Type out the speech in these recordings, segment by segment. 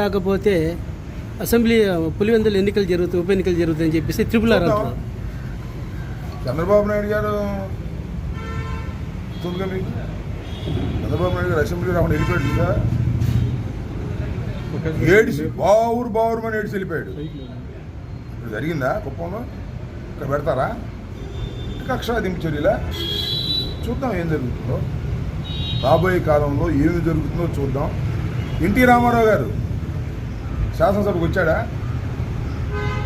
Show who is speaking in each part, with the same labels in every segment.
Speaker 1: రాకపోతే అసెంబ్లీ పులివెందులు ఎన్నికలు జరుగుతాయి ఉప ఎన్నికలు జరుగుతాయని చెప్పేసి త్రిపుల్ ఆర్ అంటున్నారు
Speaker 2: చంద్రబాబు నాయుడు గారు చంద్రబాబు నాయుడు గారు అసెంబ్లీ రాకుండా వెళ్ళిపోయాడు ఏడిసి బావురు బావురు ఏడిసి వెళ్ళిపోయాడు. జరిగిందా కుప్పంలో? ఇక్కడ పెడతారా? కక్షాదింపు చర్యలా? చూద్దాం ఏం జరుగుతుందో. రాబోయే కాలంలో ఏమి జరుగుతుందో చూద్దాం. ఎన్టీ రామారావు గారు శాసనసభకు వచ్చాడా?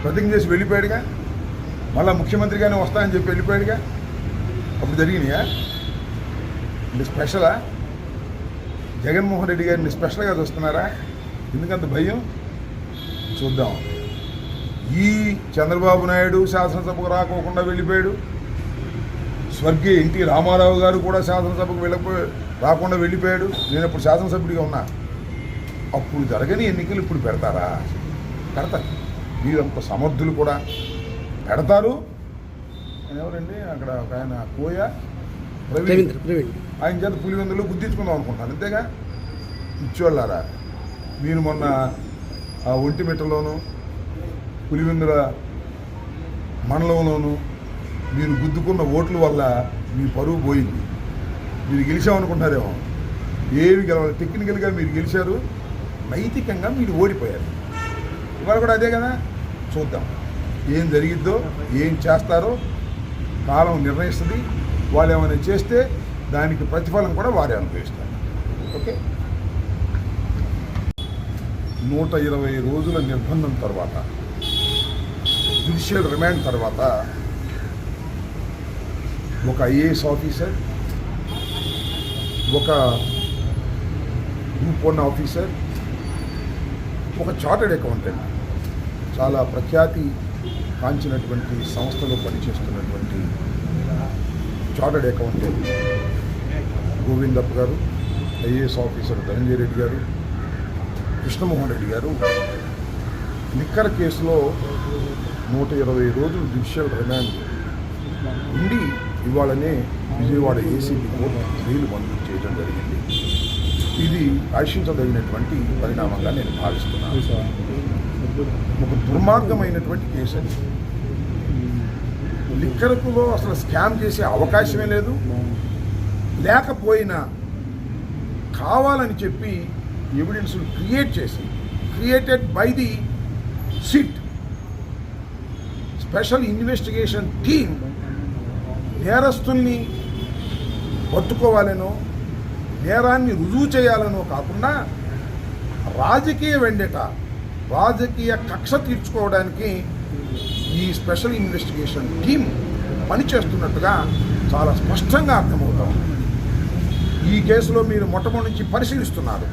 Speaker 2: ప్రతిజ్ఞ చేసి వెళ్ళిపోయాడుగా? మళ్ళా ముఖ్యమంత్రిగానే వస్తానని చెప్పి వెళ్ళిపోయాడుగా? అప్పుడు జరిగినాయా? ఇది స్పెషలా? జగన్మోహన్ రెడ్డి గారిని స్పెషల్గా చూస్తున్నారా? ఎందుకంత భయం? చూద్దాం. ఈ చంద్రబాబు నాయుడు శాసనసభకు రాకోకుండా వెళ్ళిపోయాడు. స్వర్గీయ ఎన్టీ రామారావు గారు కూడా శాసనసభకు వెళ్ళిపోయి రాకుండా వెళ్ళిపోయాడు. నేను ఇప్పుడు శాసనసభ్యుడిగా ఉన్నా. అప్పుడు జరగని ఎన్నికలు ఇప్పుడు పెడతారా? పెడతారు. మీరంత సమర్థులు కూడా పెడతారు. ఎవరండి? అక్కడ ఒక ఆయన కోయ? ప్రవీణ్. ఆయన చేత పులివెందులు గుర్తించుకుందాం అనుకుంటున్నాను. అంతేగా? ఇచ్చోళ్ళారా మీరు మొన్న ఆ ఒంటిమిట్టలోను పులివెందుల మండలంలోను మీరు గుద్దుకున్న ఓట్ల వల్ల మీ పరువు పోయింది. మీరు గెలిచామనుకుంటారేమో ఏవి గెలవాలి? టెక్నికల్గా మీరు గెలిచారు. నైతికంగా మీరు ఓడిపోయారు. ఇవాళ కూడా అదే కదా? చూద్దాం. ఏం జరిగిద్దో ఏం చేస్తారో కాలం నిర్ణయిస్తుంది. వాళ్ళు ఏమైనా చేస్తే దానికి ప్రతిఫలం కూడా వారే అనుభవిస్తారు. ఓకే? నూట ఇరవై రోజుల నిర్బంధం తర్వాత జుడిషియల్ రిమాండ్ తర్వాత ఒక ఐఏఎస్ ఆఫీసర్ ఒక గ్రూప్ వన్ ఆఫీసర్ ఒక చార్టెడ్ అకౌంటెంట్ చాలా ప్రఖ్యాతి కాంచినటువంటి సంస్థలో పనిచేస్తున్నటువంటి చార్టెడ్ అకౌంటెంట్ గోవిందప్ప గారు ఐఏఎస్ ఆఫీసర్ ధనంజయ రెడ్డి గారు కృష్ణమోహన్ రెడ్డి గారు. లిక్కర్ కేసులో నూట ఇరవై రోజులు జ్యుడిషియల్ రిమాండ్ ఉండి ఇవాళనే విజయవాడ ఏసీబీ కోర్టు బెయిల్ మంజూరు చేయడం జరిగింది. ఇది హర్షించదగినటువంటి పరిణామంగా నేను భావిస్తున్నాను. ఒక దుర్మార్గమైనటువంటి కేసు అది. లిక్కర్కులో అసలు స్కామ్ చేసే అవకాశమే లేదు. లేకపోయినా కావాలని చెప్పి ఎవిడెన్స్ క్రియేట్ చేసి created by the SIT special investigation team నేరస్తుల్ని పట్టుకోవాలనో నేరాన్ని రుజువు చేయాలనో కాకుండా రాజకీయ వెండట రాజకీయ కక్ష తీర్చుకోవడానికి ఈ స్పెషల్ ఇన్వెస్టిగేషన్ టీం పనిచేస్తున్నట్టుగా చాలా స్పష్టంగా అర్థమవుతాం ఈ కేసులో మీరు మొట్టమొదటి నుంచి పరిశీలిస్తున్నారు.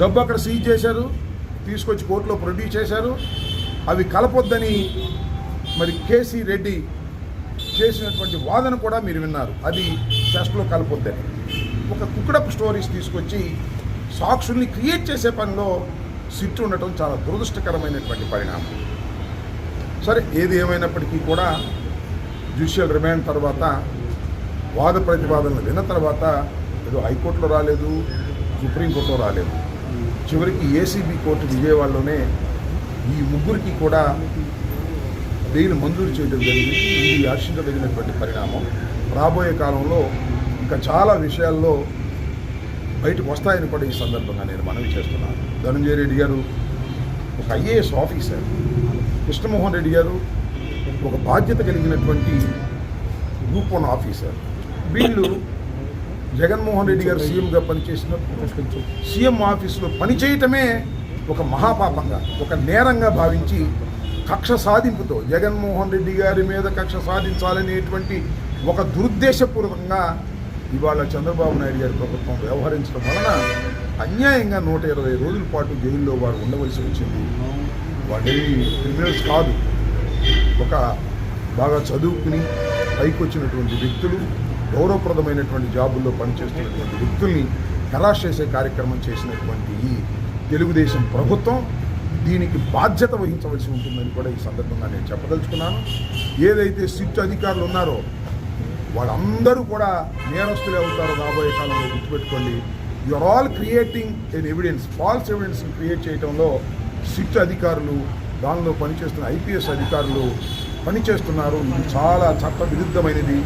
Speaker 2: డబ్బు అక్కడ సీజ్ చేశారు తీసుకొచ్చి కోర్టులో ప్రొడ్యూస్ చేశారు. అవి కలపొద్దని మరి కేసీ రెడ్డి చేసినటువంటి వాదన కూడా మీరు విన్నారు. అది టెస్ట్లో కలపొద్దని. ఒక కుక్కడప్ స్టోరీస్ తీసుకొచ్చి సాక్షుల్ని క్రియేట్ చేసే పనిలో సిట్ ఉండటం చాలా దురదృష్టకరమైనటువంటి పరిణామం. సరే ఏది ఏమైనప్పటికీ కూడా జ్యుడిషియల్ రిమాండ్ తర్వాత వాద ప్రతిపాదనలు విన్న తర్వాత ఏదో హైకోర్టులో రాలేదు సుప్రీంకోర్టులో రాలేదు. చివరికి ఏసీబీ కోర్టు విజయవాడలోనే ఈ ముగ్గురికి కూడా బెయిల్ మంజూరు చేయడం జరిగింది. ఇది హర్షించదగినటువంటి పరిణామం. రాబోయే కాలంలో ఇంకా చాలా విషయాల్లో బయటకు వస్తాయని కూడా ఈ సందర్భంగా నేను మనవి చేస్తున్నాను. ధనంజయ రెడ్డి గారు ఒక ఐఏఎస్ ఆఫీసర్. కృష్ణమోహన్ రెడ్డి గారు ఒక బాధ్యత కలిగినటువంటి గ్రూప్ వన్ ఆఫీసర్. వీళ్ళు జగన్మోహన్ రెడ్డి గారు సీఎంగా పనిచేసినప్పుడు సీఎం ఆఫీసులో పనిచేయటమే ఒక మహాపాపంగా ఒక నేరంగా భావించి కక్ష సాధింపుతో జగన్మోహన్ రెడ్డి గారి మీద కక్ష సాధించాలనేటువంటి ఒక దురుద్దేశపూర్వకంగా ఇవాళ చంద్రబాబు నాయుడు గారి ప్రభుత్వం వ్యవహరించడం వలన అన్యాయంగా నూట ఇరవై రోజుల పాటు జైల్లో వారు ఉండవలసి వచ్చింది. వాళ్ళేమి క్రిమినల్స్ కాదు. ఒక బాగా చదువుకుని పైకి వచ్చినటువంటి వ్యక్తులు గౌరవప్రదమైనటువంటి జాబుల్లో పనిచేస్తున్నటువంటి వ్యక్తుల్ని హెరాస్ చేసే కార్యక్రమం చేసినటువంటి ఈ తెలుగుదేశం ప్రభుత్వం దీనికి బాధ్యత వహించవలసి ఉంటుందని కూడా ఈ సందర్భంగా నేను చెప్పదలుచుకున్నాను. ఏదైతే సిట్ అధికారులు ఉన్నారో వాళ్ళందరూ కూడా నేరస్తులే అవుతారు రాబోయే కాలంలో గుర్తుపెట్టుకోండి. You're all creating an evidence false evidence create చేయడంలో సిట్ అధికారులు దానిలో పనిచేస్తున్న ఐపీఎస్ అధికారులు పనిచేస్తున్నారు. ఇది చాలా చట్ట విరుద్ధమైనది